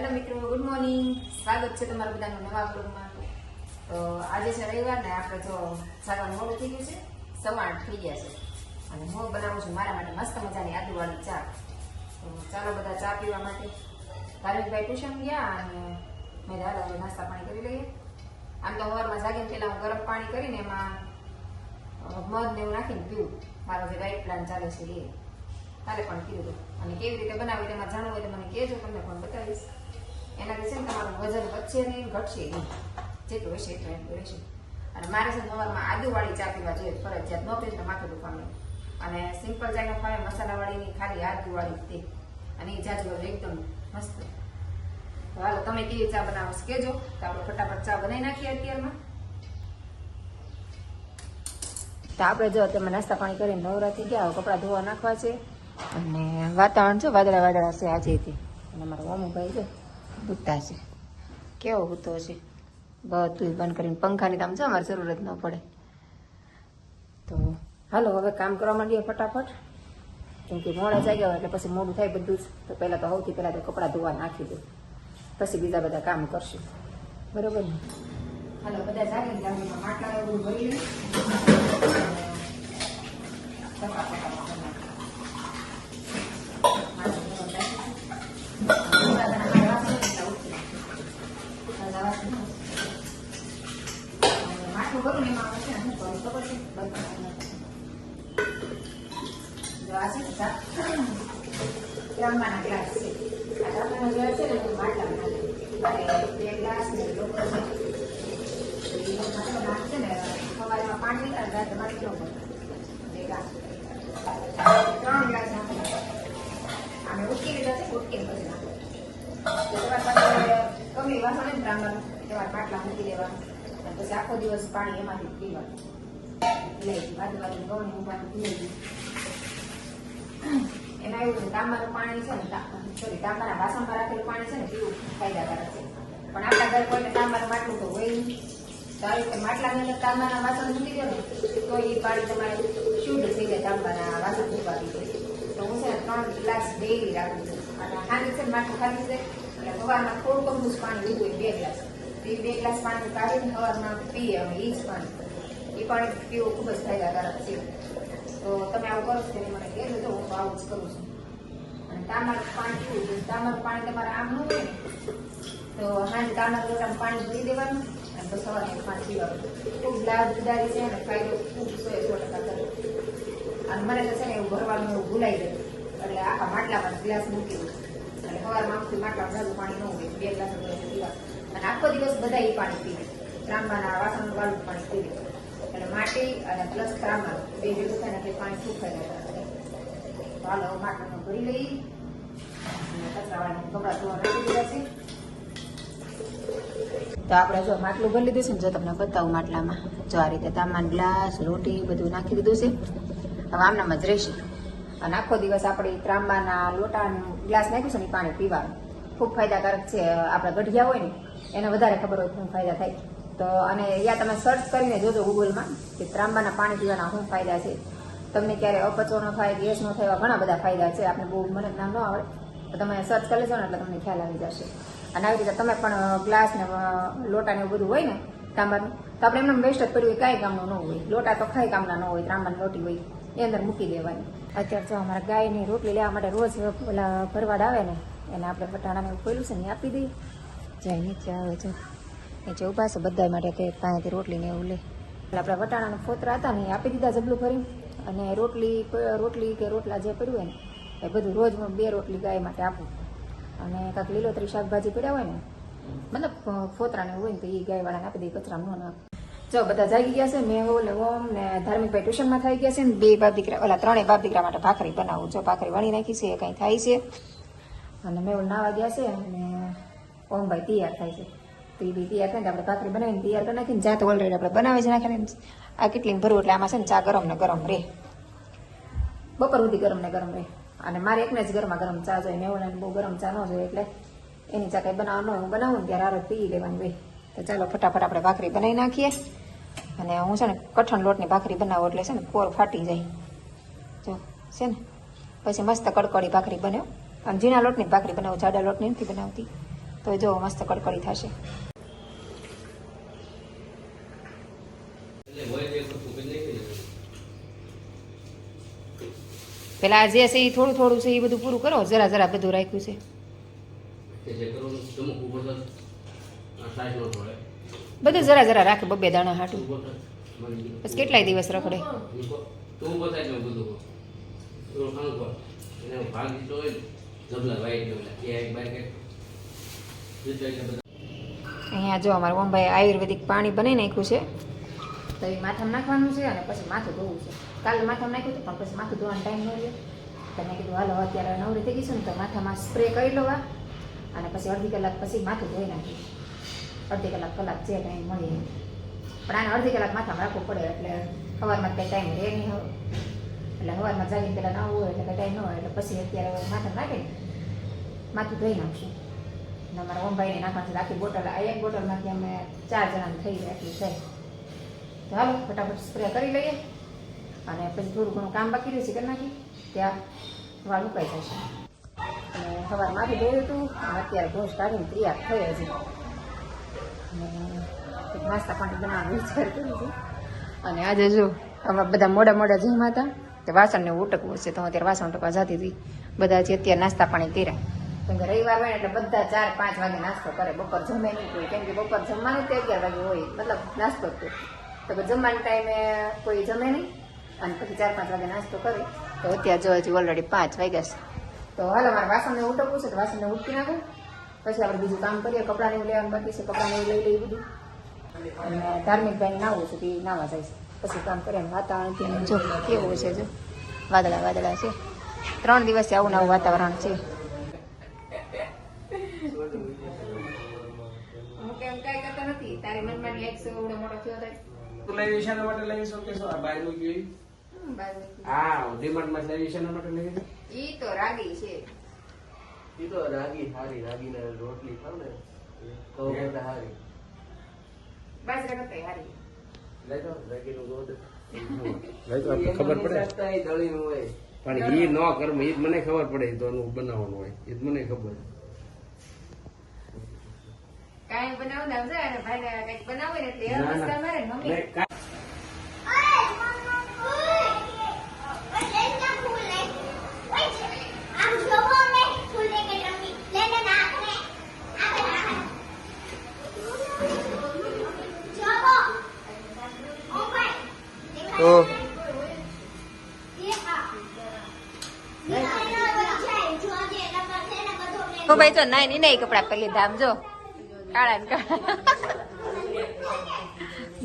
Hello મિત્રો. Good morning સ્વાગત છે તમારા બધાનું નવા બ્લોગમાં તો આજે છે રવિવાર ને આપણે જો સારવાર મોડું થઈ ગયું છે. સવા થઈ ગયા છે. અને હું બનાવું છું મારા માટે મસ્ત મજાની આદુવાળી ચા. તો ચાલો બધા ચા પીવા માટે. ધાર્મિકભાઈ ટ્યુશન ગયા અને મેં દાદા નાસ્તા પાણી કરી લઈએ. આમ તો સવારમાં જાગીને પહેલાં હું ગરમ પાણી કરીને એમાં મધ ને એવું નાખીને પીવું. મારો જે ડાયટ પ્લાન ચાલે છે એ. તારે પણ કીધું અને કેવી રીતે બનાવી તેમાં જાણવું હોય તો મને કહેજો, તમને પણ બતાવીશ. એનાથી છે ને તમારું વજન વધશે નહીં, ઘટશે નહીં. જેટલું હશે એટલું એટલું રહેશે અને મારે છે સવારમાં આદુવાળી ચા પીવા જોઈએ, ફરજિયાત. ન તો માથું દુખવાનું અને સિમ્પલ ચાય ખાવે મસાલાવાળીની ખાલી આદુવાળી તે. અને એ જાજુ એકદમ મસ્ત. હાલો, તમે કેવી ચા બનાવો કહેજો તો આપણે ફટાફટ ચા બનાવી નાખીએ અત્યારમાં. તો આપણે જો તમે નાસ્તા પાણી કરીને નવરા ગયા કપડાં ધોવા નાખવા છે. અને વાતાવરણ છે વાદળા વાદળા છે આજેથી અને અમારા મામુભાઈ છે. બુટ્ટા છે. કેવો હૂતો છે? બધું બંધ કરીને પંખાની તો આમ છે, અમારે જરૂરત ન પડે. તો હાલો, હવે કામ કરવા માંડીએ ફટાફટ. કેમ કે મોડા જાગ્યા હોય એટલે પછી મોડું થાય બધું જ. તો પહેલાં તો સૌથી પહેલાં તો કપડાં ધોવા નાખી દઉં પછી બીજા બધા કામ કરશું. બરોબર ને? હાલો, બધા જાગીને જાગીને માટલા એવું ભરી લઈએ ફટાફટ કરી. ને એમાં છે ને કરું ખબર છે બંધ જો આ છે ને ચા. ગ્લાસ છે આ છે ને હું બે ગ્લાસ ને છે તો ને સવારમાં પાણી નીકળે રાતે માટલો ભરે. બે ગ્લાસ ત્રણ ગ્લાસ નાખે આમે ઉટકી લીધા છે ઉટકી પછી તો કમી એવા હોય ને ત્રાંબાનું તમારે પાટલા મૂકી અને પછી આખો દિવસ પાણી એમાંથી પીવાનું. એટલે બાજુ બાજુ ગમે ઉભાનું પી એમાં એવું છે તાંબાનું પાણી છે ને સોરી તાંબાના વાસણમાં રાખેલું પાણી છે ને, પીવું ફાયદાકારક છે. પણ આપણા ઘર કોઈને તાંબાનું માટલું તો હોય નહીં. સારું રીતે માટલાની અંદર તાંબાના વાસણ મૂકી દો ને તો એ પાણી તમારે શુદ્ધ થઈ જાય તાંબાના વાસણ મૂકવાથી તો હું છે ને ત્રણ ગ્લાસ ડેલી રાખું છું. અને હાની છે માટલું ખાલી છે. એટલે સવારમાં થોડું કમનું પાણી લીધું બે ગ્લાસ. એ બે ગ્લાસ પાણી કાઢીને સવારમાં પીએ અમે એ જ પાણી. એ પાણી પીવું ખૂબ જ ફાયદાકારક છે. તો તમે આવું કરો છો મને કહેજો તો હું આવું જ કરું છું. અને તાંબાનું પાણી પીવું છે. તાંબાનું પાણી તમારે આમ ન હોય તો હાંજે તામાર લોટામાં પાણી ભરી દેવાનું અને તો સવારે પાણી પીવાનું. ખૂબ લાભદારી છે અને ફાયદો ખૂબ સો સો ટકા કરે. અને મને તો છે ને એવું ભરવાનું એવું ભૂલાઈ ગયું. એટલે આખા માટલામાં ગ્લાસ મૂકી દઉં. એટલે સવારમાં આમથી માટલામાં જાજુ પાણી ન હોય, બે ગ્લાસ પીવા અને આખો દિવસ બધા એ પાણી પીવે ત્રાંબાના વાસણ વાળું પાણી પીવે અને માટી અને પ્લસ ત્રાંબા, બે ભેગું થાય એટલે પાણી તો હાલો, હવે માટલામાં ભરી અને કચરાવાળાને કપડાં ધોવા નાખી દીધા છે. તો આપણે જો માટલું ભરી લીધું છે ને, જો તમને બતાવું માટલામાં. જો આ રીતે તાંબાન ગ્લાસ, રોટી બધું નાખી દીધું છે. હવે આમનામાં જ રહેશે. અને આખો દિવસ આપણે ત્રાંબાના લોટાનું ગ્લાસ નાખ્યું છે ને પાણી પીવાનું. ખૂબ ફાયદાકારક છે. આપણા ગઢિયા હોય ને એને વધારે ખબર હોય શું ફાયદા થાય. તો અને યા તમે સર્ચ કરીને જોજો ગૂગલમાં કે ત્રાંબાના પાણી પીવાના શું ફાયદા છે. તમને ક્યારે અપચો ન થાય, ગેસ ન થાય એવા ઘણા બધા ફાયદા છે. આપણે બહુ મને નામ ન આવડે. તો તમે સર્ચ કરી લેશો ને એટલે તમને ખ્યાલ આવી જશે. અને આવી રીતે તમે પણ ગ્લાસ ને લોટા ને એવું બધું હોય ને તાંબાનું તો આપણે એમને વેસ્ટ જ પડ્યું હોય, કાંઈ કામનું ન હોય. લોટા તો ખાઈ કામના ન હોય, ત્રાંબાની લોટી હોય, એ અંદર મૂકી દેવાની. અત્યારે જો અમારા ગાયની રોટલી લેવા માટે રોજ ઓલા ભરવાડ આવે ને, એને આપણે બટાણાને એવું છે ને આપી દઈએ. જાય નીચે આવે છે. નીચે ઊભા છે બધા માટે કે પાસેથી રોટલી ને એવું લે. એટલે આપણે વટાણાના ફોતરા હતા ને એ આપી દીધા જબલું ભરી અને રોટલી રોટલી કે રોટલા જે પડ્યું હોય ને, એ બધું રોજ હું બે રોટલી ગાય માટે આપું. અને કાંઈક લીલોતરી શાકભાજી પડ્યા હોય ને, મતલબ ફોતરાને એવું હોય ને તો એ ગાયવાળાને આપી દઈએ કચરામાં ન નાખ. જો બધા જાગી ગયા છે, મેં ઓલે ઓમ ને ધાર્મિકભાઈ ટ્યુશનમાં થઈ ગયા છે ને, બે બાપ દીકરા, ઓલા ત્રણેય બાપ દીકરા માટે ભાખરી બનાવું. જો ભાખરી વણી નાખી છે, એ કંઈ થાય છે. અને મેં નાવા ગયા છે અને ઓમભાઈ તૈયાર થાય છે. તો એ બી તૈયાર થાય આપણે ભાખરી બનાવીને તૈયાર કરી નાખીને જાત ઓલરેડી આપણે બનાવી જ. નાખીને આ કેટલી ભરવું એટલે આમાં છે ને ચા ગરમ ને ગરમ રહે બપોર સુધી ગરમ ને ગરમ રહે અને મારે એકને જ ગરમા ગરમ ચા જોઈએ મેં બહુ ગરમ ચા ન જોઈએ એટલે એની ચા કંઈ બનાવવાનું હું બનાવું ને ત્યારે આરો પી લેવાની હોય તો ચાલો ફટાફટ આપણે ભાખરી બનાવી નાખીએ. અને હું છે ને કઠણ લોટની ભાખરી બનાવું એટલે છે ને કોર ફાટી જાય. જો, છે ને? પછી મસ્ત કડકડી ભાખરી બને અને ઝીણા લોટની ભાખરી બનાવું, જાડા લોટની નથી બનાવતી. તો જો મસ્ત કડકડી થશે. પેલા જે છે એ થોડું થોડું છે એ બધું પૂરું કરો. જરા જરા બધું રાખ્યું છે. બધું જરા જરા રાખે, બબે દાણા હાટું. બસ કેટલાય દિવસ રખડે. ભાગ અહીંયા જો અમારા મમ્મીએ આયુર્વેદિક પાણી બનાવી નાખ્યું છે. તો એ માથામાં નાખવાનું છે અને પછી માથું ધોવું છે. કાલે માથામાં નાખ્યું હતું, પણ પછી માથું ધોવાનો ટાઈમ ન રહ્યો. તો મેં કીધું, હાલો, અત્યારે નવરી થઈ ગઈ છે ને, તો માથામાં સ્પ્રે કરી લેવા અને પછી અડધી કલાક પછી માથું ધોઈ નાખ્યું. અડધી કલાક કલાક જે ટાઈમ મળે પણ આને અડધી કલાક માથામાં રાખવું પડે, એટલે સવારમાં કંઈ ટાઈમ રહે નહીં એટલે સવારમાં જાગીને પહેલાં ના હોય એટલે કંઈ ટાઈમ ન હોય, એટલે પછી અત્યારે માથામાં નાખીને માથું ધોઈ નાખશું. અને અમારા ઓમભાઈને નાખવાનું છે. આખી બોટલ, આ એક બોટલમાંથી અમે ચાર જણાને થઈ જાય છે તો ફટાફટ સ્પ્રે કરી લઈએ. અને પછી થોડું ઘણું કામ બાકી રહ્યું છે કરી નાખી ત્યાં વાળ મુકાઈ જશે. અને સવાર માથે ગયું હતું. અત્યારે ઘોષ કાઢીને તૈયાર થઈ હજી નાસ્તા પાણી બનાવવાનો વિચાર કર્યો છે અને આજે જો અમારા બધા મોડા મોડા જમ્યા હતા. તે વાસણને ઉટકવું છે તો અત્યારે વાસણ ટકવા જતી હતી. બધા જે અત્યારે નાસ્તા પાણી કર્યા. કેમ કે રવિવાર હોય એટલે બધા ચાર, પાંચ વાગે નાસ્તો કરે. બપોર જમે નહીં કોઈ. કેમ કે બપોર જમવાનું તે અગિયાર વાગે હોય. મતલબ નાસ્તો જ તો જમવાના ટાઈમે કોઈ જમે નહીં અને પછી ચાર, પાંચ વાગે નાસ્તો કરે. તો અત્યારે જો હજી ઓલરેડી પાંચ વાગ્યા છે. તો હાલો, મારે વાસણને ઉટકવું છે તો વાસણને ઉટકી નાખું. પછી આપણે બીજું કામ કરીએ. કપડાને એવું લેવાનું બાકી છે. કપડાને એવું લઈ લઈએ અને ધાર્મિક ભાઈ નાવું છે તે નાવા જાય છે. પછી કામ કરે વાતાવરણ ત્યાં જો, કેવું છે જો? વાદળા વાદળા છે. ત્રણ દિવસથી આવું નવું વાતાવરણ છે. હું કેમ કાંઈ કરતો નથી. તારી મનમાં લેખ એવડો મોટો થયો થાય તું લઈ શાના માટે લઈ શકો છો આ બાયનું ગયું હમ, હા ડિમાન્ડમાં લઈ શાના માટે લઈ ઈ તો રાગી છે. ઈ તો રાગી હારી રાગી ને રોટલી ખાવ ને તો કરતા હારી. બાજરા કરતા હારી. લઈ જાઓ રાગી નું દૂધ લઈ તો આપણે ખબર પડે? પણ એ ન કર્મ એ જ મને ખબર પડે તો બનાવવાનું હોય. એ જ મને ખબર. કાંઈ બનાવું ને સમજાય અને ભાઈને કંઈક બનાવે ને એટલે એ ના, મસ્કા ના. મારે ને મમ્મી નહીં, કાંઈ તો ઓ ભાઈ જો નાઈ ની નહીં કપડા પહેરી લીધા આમ જો કાળા કાળા.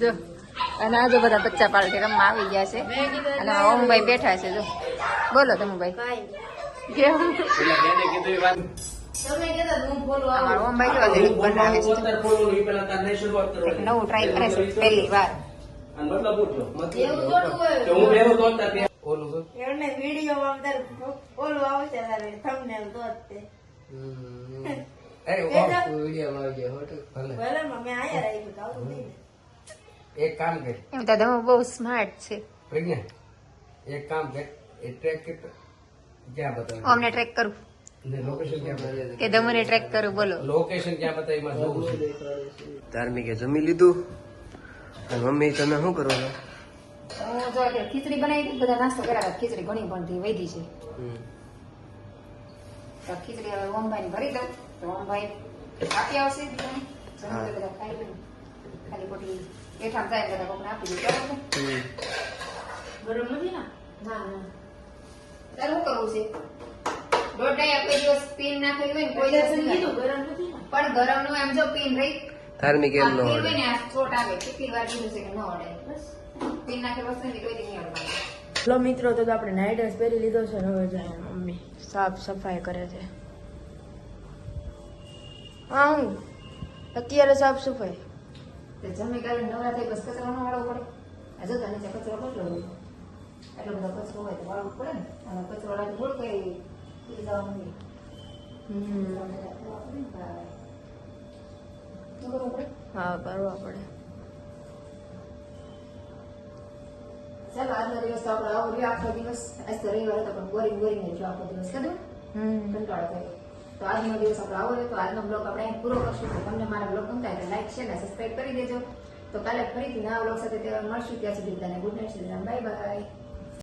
જો અને આજો બધા બચ્ચા પાલટી રમવા આવી ગયા છે. અને ઓમભાઈ બેઠા છે જો. બોલો તમે ભાઈ. કેવું. નવું ટ્રાય કરે છે પહેલી વાર. મતલબ ઓલું એમને આવશે તે. અરે એ તો- વીડિયો માં આવી ગયો હોટલ ભલે. ભલે મમ્મી આયા રાખ્યું તો આવતું નહીં એક કામ કર. એમ તો તમે બહુ સ્માર્ટ છે. પ્રજ્ઞા એક કામ કર. એ ટ્રેક કે ક્યાં બતાવે? અમને ટ્રેક કરું? ને લોકેશન ક્યાં બતાવે? કે તમને ટ્રેક કરું બોલો. લોકેશન ક્યાં બતાવી? એમાં જોવું છે? ધાર્મિકે જમી લીધું. અને મમ્મી તમે શું કરો છો? હું જો ખીચડી બનાવી બધા નાસ્તો કર્યા ખીચડી ઘણી પણ વૈધી છે. તો ખીચડી હવે ઓમભાઈ ભરી દઉં. ઓમભાઈ આપી આવશે બીજાને. જમી તો બધા ખાઈ ખાલી ખોટી એઠામ જાય બધા કોકને આપી દઉં ગરમ નથી ના? ના તારે શું કરવું છે? દોઢાઈ કોઈ દિવસ પીન નાખેલી હોય ને કોઈ દિવસ કીધું ગરમ નથી પણ ગરમનું એમ જો પીન રહી ધાર્મિક એમ નો આ આવે કેટલી વાર કીધું છે કે ન બસ. પીન નાખે વસ્તુ ને કોઈ દી નહીં ચલો મિત્રો તો આપણે નાઇટ ડ્રેસ પહેરી લીધો છે ને હવે જાય મમ્મી સાફ સફાઈ કરે છે. હા હું અત્યારે સાફ સફાઈ. તે જમી કાલે નવરા થઈ બસ કચરો ન વાળવો પડે. આ જો તો નીચે કચરો કેટલો હોય? એટલો બધો કચરો હોય તો વાળવું પડે ને? અને કચરો લાગે બોલ કઈ પી જવાનું હા કરવા પડે? ચાલો આજનો દિવસ તો આપણો આવો રહ્યો. આખો દિવસ. આજ તો રવિવાર હતો પણ બોરિંગ બોરિંગ જો રહ્યો આખો દિવસ. કદું? હમ. કંટાળો થયો તો આજનો દિવસ આપણો આવો રહ્યો. તો આજનો બ્લોગ આપણે અહીં પૂરો કરશું. તો તમને મારા બ્લોગ ગમતા તો લાઈક શેર અને સબસ્ક્રાઈબ કરી દેજો. તો કાલે ફરીથી નવા બ્લોગ સાથે મળશું. ત્યાં સુધી બધાને ગુડ નાઇટ બાય બાય